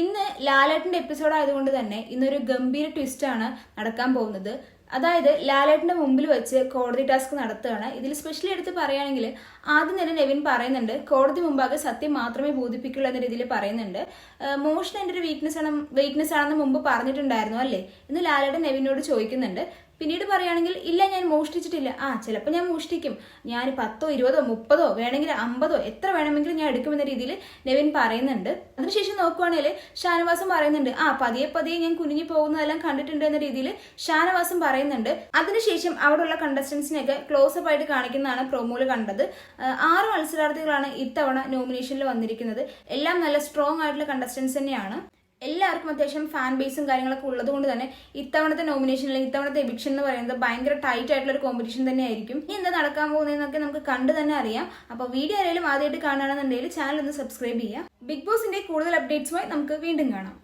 ഇന്ന് ലാലേട്ടന്റെ എപ്പിസോഡ് ആയതുകൊണ്ട് തന്നെ ഇന്നൊരു ഗംഭീര ട്വിസ്റ്റാണ് നടക്കാൻ പോകുന്നത്. അതായത് ലാലേട്ടന്റെ മുമ്പിൽ വെച്ച് കോടതി ടാസ്ക് നടത്തുകയാണ്. ഇതിൽ സ്പെഷ്യലി എടുത്ത് പറയുകയാണെങ്കിൽ ആദ്യം തന്നെ നെവിൻ പറയുന്നുണ്ട് കോടതി മുമ്പാകെ സത്യം മാത്രമേ ബോധിപ്പിക്കുള്ളൂ എന്ന രീതിയിൽ പറയുന്നുണ്ട്. മോഷൻ എന്റെ ഒരു വീക്ക്നെസ് ആണ് വീക്ക്നെസ് ആണെന്ന് മുമ്പ് പറഞ്ഞിട്ടുണ്ടായിരുന്നു അല്ലേ? ഇന്ന് ലാലേട്ടൻ നെവിനോട് ചോദിക്കുന്നുണ്ട് പിന്നീട് പറയുകയാണെങ്കിൽ ഇല്ല ഞാൻ മോഷ്ടിച്ചിട്ടില്ല. ആ ചിലപ്പോൾ ഞാൻ മോഷ്ടിക്കും. ഞാൻ പത്തോ ഇരുപതോ മുപ്പതോ വേണമെങ്കിൽ അമ്പതോ എത്ര വേണമെങ്കിലും ഞാൻ എടുക്കുമെന്ന രീതിയിൽ നെവിൻ പറയുന്നുണ്ട്. അതിനുശേഷം നോക്കുവാണെങ്കിൽ ഷാനവാസം പറയുന്നുണ്ട് ആ പതിയെ പതിയെ ഞാൻ കുനിഞ്ഞു പോകുന്നതെല്ലാം കണ്ടിട്ടുണ്ട് എന്ന രീതിയിൽ ഷാനവാസും പറയുന്നുണ്ട്. അതിനുശേഷം അവിടെയുള്ള കണ്ടസ്റ്റൻസിനെയൊക്കെ ക്ലോസ് അപ്പ് ആയിട്ട് കാണിക്കുന്നതാണ് പ്രൊമോയിൽ കണ്ടത്. ആറ് മത്സരാർത്ഥികളാണ് ഇത്തവണ നോമിനേഷനിൽ വന്നിരിക്കുന്നത്. എല്ലാം നല്ല സ്ട്രോങ് ആയിട്ടുള്ള കണ്ടസ്റ്റൻസ് തന്നെയാണ്. എല്ലാവർക്കും അത്യാവശ്യം ഫാൻ ബേസും കാര്യങ്ങളൊക്കെ ഉള്ളത് കൊണ്ട് തന്നെ ഇത്തവണത്തെ നോമിനേഷൻ അല്ലെങ്കിൽ ഇത്തവണത്തെ എവിക്ഷൻ എന്ന് പറയുന്നത് ഭയങ്കര ടൈറ്റ് ആയിട്ടുള്ള ഒരു കോമ്പറ്റീഷൻ തന്നെ ആയിരിക്കും ഇനി എന്താ നടക്കാൻ പോകുന്നതെന്നൊക്കെ നമുക്ക് കണ്ടു തന്നെ അറിയാം. അപ്പോൾ വീഡിയോ ആയാലും ആദ്യമായിട്ട് കാണുകയാണെന്നുണ്ടെങ്കിൽ ചാനൽ ഒന്ന് സബ്സ്ക്രൈബ് ചെയ്യുക. ബിഗ് ബോസിന്റെ കൂടുതൽ അപ്ഡേറ്റ്സുമായി നമുക്ക് വീണ്ടും കാണാം.